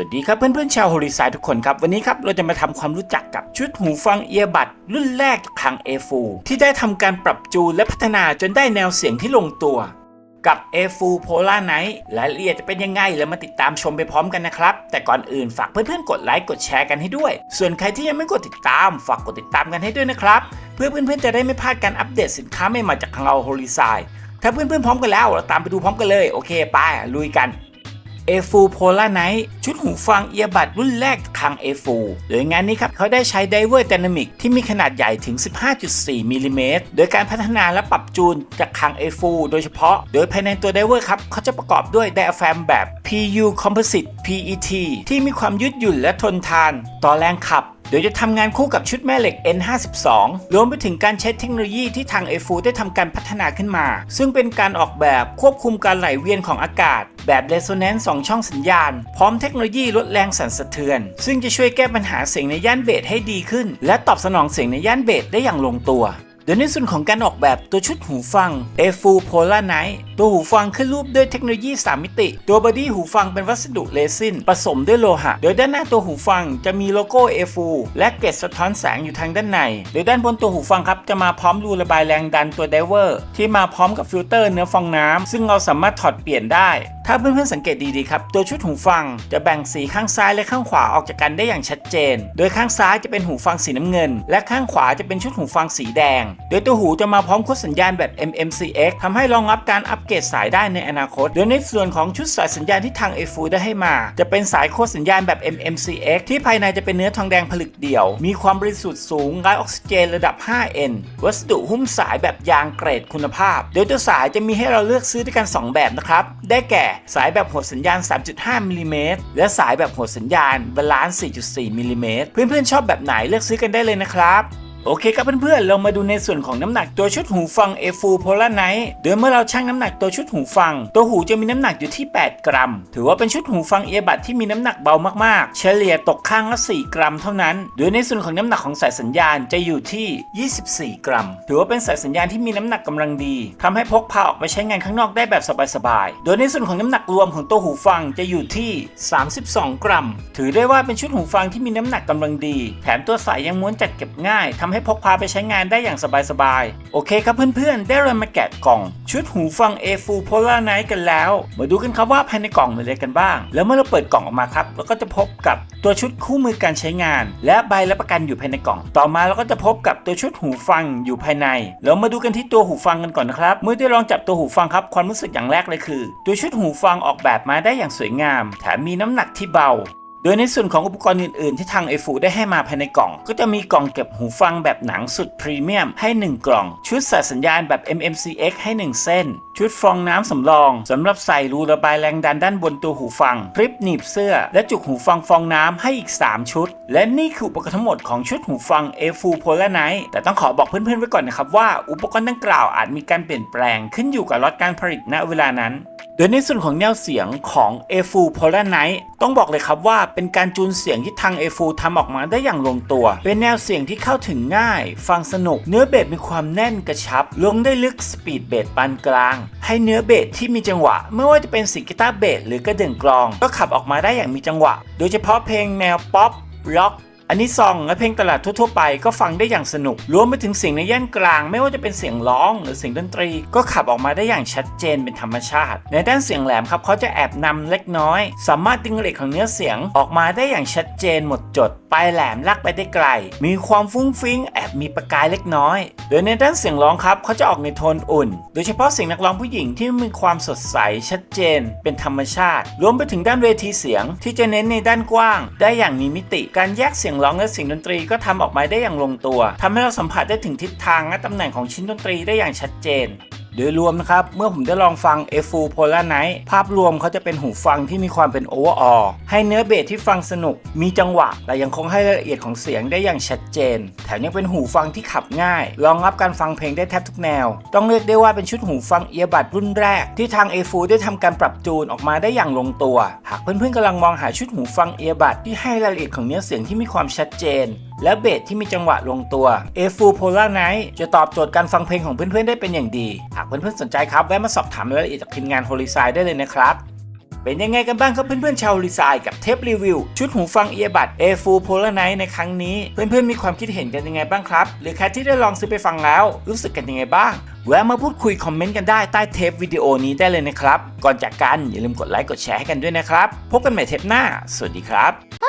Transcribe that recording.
วัสดีครับเพื่อนๆชาวโฮลิซายทุกคนครับ วันนี้ครับเราจะมาทำความรู้จักกับชุดหูฟังเอียบัดรุ่นแรกทาง a อที่ได้ทำการปรับจูนและพัฒนาจนได้แนวเสียงที่ลงตัว กับ a อ Polar Night รายละเอียดจะเป็นยังไงแล้วมาติดตามชมไปพร้อมกันนะครับ แต่ก่อนอื่นฝากเพื่อนๆกดไลค์กดแชร์กันให้ด้วย ส่วนใครที่ยังไม่กดติดตามฝากกดติดตามกันให้ด้วยนะครับเพื่อเพื่อนๆจะได้ไม่พลาดการอัปเดตสินค้าใหม่ๆจากทางเราโฮลิซายถ้าเพื่อนๆพร้อมกันแล้วเราตามไปดูพร้อมกันเลยโอเคไปลุยกัน a f u Polar Night ชุดหูฟังเอียบัดรุ่นแรกทาง a f u โดยงานนี้ครับเขาได้ใช้ Diver Dynamic ที่มีขนาดใหญ่ถึง 15.4 มิลลิเมตรโดยการพัฒนาและปรับจูนจากทาง a f u โดยเฉพาะ โดยภายในตัว Diver ครับเขาจะประกอบด้วยไดอะแฟมแบบ PU Composite PET ที่มีความยืดหยุ่นและทนทาน ต่อแรงขับ โดยจะทำงานคู่กับชุดแม่เหล็ก N52 รวมไปถึงการใช้เทคโนโลยีที่ทาง a f u ได้ทำการพัฒนาขึ้นมา ซึ่งเป็นการออกแบบควบคุมการไหลเวียนของอากาศ แบบ Resonance 2 ช่องสัญญาณ พร้อมเทคโนโลยีลดแรงสั่นสะเทือน ซึ่งจะช่วยแก้ปัญหาเสียงในย่านเบสให้ดีขึ้น และตอบสนองเสียงในย่านเบสได้อย่างลงตัว โดยในส่วนของการออกแบบตัวชุดหูฟัง a f u Polar Night ตัวหูฟังขึ้นรูปด้วยเทคโนโลยี 3 มิติ ตัวบอดี้หูฟังเป็นวัสดุเรซินผสมด้วยโลหะ โดยด้านหน้าตัวหูฟังจะมีโลโก้ a f u และเกล็ดสะท้อนแสงอยู่ทางด้านใน โดยด้านบนตัวหูฟังครับจะมาพร้อมรูระบายแรงดันตัวไดเวอร์ที่มาพร้อมกับฟิลเตอร์เนื้อฟองน้ำซึ่งเราสามารถถอดเปลี่ยนได้ ถ้าเพื่อนๆสังเกตดีๆครับ ตัวชุดหูฟังจะแบ่งสีข้างซ้ายและข้างขวาออกจากกันได้อย่างชัดเจน โดยข้างซ้ายจะเป็นหูฟังสีน้ำเงิน และข้างขวาจะเป็นชุดหูฟังสีแดง โดยตัวหูจะมาพร้อมโค้ดสัญญาณแบบ MMCX ทำให้รองรับการอัปเกรดสายได้ในอนาคต โดยในส่วนของชุดสายสัญญาณที่ทาง a f u ได้ให้มา จะเป็นสายโค้ดสัญญาณแบบ MMCX ที่ภายในจะเป็นเนื้อทองแดงผลึกเดี่ยว มีความบริสุทธิ์สูงไร้ออกซิเจนระดับ 5N วัสดุหุ้มสายแบบยางเกรดคุณภาพ โดยตัวสายจะมีให้เราเลือกซื้อด้วยกัน 2 แบบนะครับ ได้แก่สายแบบหัวสัญญาณ 3.5มิลลิเมตรและสายแบบหัวสัญญาณบาลานซ์4.4มิลลิเมตรเพื่อนๆชอบแบบไหนเลือกซื้อกันได้เลยนะครับ โอเคครับเพื่อนๆ เรามาดูในส่วนของน้ำหนักตัวชุดหูฟัง a f u Polar Night โดยเมื่อเราชั่งน้ำหนักตัวชุดหูฟัง ตัวหูจะมีน้ำหนักอยู่ที่ 8 กรัม ถือว่าเป็นชุดหูฟังเอียบัดที่มีน้ำหนักเบามากๆ เฉลี่ยตกข้างละ 4 กรัมเท่านั้น โดยในส่วนของน้ำหนักของสายสัญญาณจะอยู่ที่ 24 กรัม ถือว่าเป็นสายสัญญาณที่มีน้ำหนักกำลังดี ทำให้พกพาออกไปใช้งานข้างนอกได้แบบสบายๆ โดยในส่วนของน้ำหนักรวมของตัวหูฟังจะอยู่ที่ 32 กรัม ถือได้ว่าเป็นชุดหูฟังที่มีน้ำหนักกำลังดี แถมตัวสายยังม้วนจัดเก็บง่ายทำให้พกพาไปใช้งานได้อย่างสบายๆ โอเคครับเพื่อนๆ ได้เริ่มมาแกะกล่อง ชุดหูฟัง a f u Polar Night กันแล้ว มาดูกันครับว่าภายในกล่องมีอะไรกันบ้าง แล้วเมื่อเราเปิดกล่องออกมาครับเราก็จะพบกับตัวชุดคู่มือการใช้งาน และใบรับประกันอยู่ภายในกล่อง ต่อมาเราก็จะพบกับตัวชุดหูฟังอยู่ภายใน แล้วมาดูกันที่ตัวหูฟังกันก่อนนะครับ เมื่อได้ลองจับตัวหูฟังครับความรู้สึกอย่างแรกเลยคือ ตัวชุดหูฟังออกแบบมาได้อย่างสวยงาม แถมมีน้ำหนักที่เบา ดยในส่วนของอุปกรณ์อื่นๆ ที่ทาง a f u ได้ให้มาภายในกล่อง ก็จะมีกล่องเก็บหูฟังแบบหนังสุดพรีเมียมให้ 1 กล่อง ชุดสายสัญญาณแบบ MMCX ให้ 1 เส้น ชุดฟองน้ำสำรองสำหรับใส่รูระบายแรงดันด้านบนตัวหูฟังคลิปหนีบเสื้อ และจุกหูฟังฟองน้ำให้อีก 3 ชุด และนี่คืออุปกรณ์ทั้งหมดของชุดหูฟัง a f u Polar Night แต่ต้องขอบอกเพื่อนๆไว้ก่อนนะครับว่าอุปกรณ์ดังกล่าวอาจมีการเปลี่ยนแปลงขึ้นอยู่กับล็อตการผลิตณเวลานั้น โดยในส่วนของแนวเสียงของ a f u Polar Night ต้องบอกเลยครับว่าเป็นการจูนเสียงที่ทาง a f u ทำออกมาได้อย่างลงตัว เป็นแนวเสียงที่เข้าถึงง่าย ฟังสนุก เนื้อเบสมีความแน่นกระชับ ลงได้ลึกสปีดเบสปานกลาง ให้เนื้อเบสที่มีจังหวะ ไม่ว่าจะเป็นสียงกีตาร์เบสหรือกระเดื่องกลอง ก็ขับออกมาได้อย่างมีจังหวะ โดยเฉพาะเพลงแนวป๊อปร็อก อันนี้ซองและเพลงตลาดทั่วๆไปก็ฟังได้อย่างสนุก รวมไปถึงเสียงในย่านกลาง ไม่ว่าจะเป็นเสียงร้องหรือเสียงดนตรี ก็ขับออกมาได้อย่างชัดเจนเป็นธรรมชาติ ในด้านเสียงแหลมครับเขาจะแอบนำเล็กน้อย สามารถดึงเรทของเนื้อเสียงออกมาได้อย่างชัดเจนหมดจดปลายแหลมลากไปได้ไกล มีความฟุ้งฟิ้งแอบมีประกายเล็กน้อย โดยในด้านเสียงร้องครับเขาจะออกในโทนอุ่น โดยเฉพาะเสียงนักร้องผู้หญิงที่มีความสดใสชัดเจน เป็นธรรมชาติ รวมไปถึงด้านเวทีเสียง ที่จะเน้นในด้านกว้าง ได้อย่างมีมิติการแยกเสียงร้องและเสียงดนตรีก็ทำออกมาได้อย่างลงตัวทำให้เราสัมผัสได้ถึงทิศทางและตำแหน่งของชิ้นดนตรีได้อย่างชัดเจน โดยรวมนะครับ เมื่อผมได้ลองฟัง a f u Polar Night ภาพรวมเขาจะเป็นหูฟังที่มีความเป็น overall ให้เนื้อเบสที่ฟังสนุก มีจังหวะแต่ยังคงให้รายละเอียดของเสียงได้อย่างชัดเจน แถมยังเป็นหูฟังที่ขับง่าย รองรับการฟังเพลงได้แทบทุกแนว ต้องเรียกได้ว่าเป็นชุดหูฟังเอียบัดรุ่นแรก ที่ทาง a f u ได้ทำการปรับจูนออกมาได้อย่างลงตัว หากเพื่อนๆกำลังมองหาชุดหูฟังเอียบัดที่ให้รายละเอียดของเนื้อเสียงที่มีความชัดเจน และเบสที่มีจังหวะลงตัว a f u Polar Night จะตอบโจทย์การฟังเพลงของเพื่อนๆ ได้เป็นอย่างดี หากเพื่อนๆ สนใจครับ แวะมาสอบถามรายละเอียดจากทีมงาน h o l i s i ได้เลยนะครับ เป็นยังไงกันบ้างครับเพื่อนๆ ชาวรีไซน์กับเทปรีวิว ชุดหูฟังเอียบัด a f u Polar Night ในครั้งนี้ เพื่อนๆ มีความคิดเห็นกันยังไงบ้างครับ หรือใครที่ได้ลองซื้อไปฟังแล้ว รู้สึกกันยังไงบ้างแวะมาพูดคุยคอมเมนต์กันได้ใต้เทปวิดีโอนี้ได้เลยนะครับ ก่อนจากกันอย่าลืมกดไลค์กดแชร์ให้กันด้วยนะครับ พบกันใหม่เทปหน้า สวัสดีครับ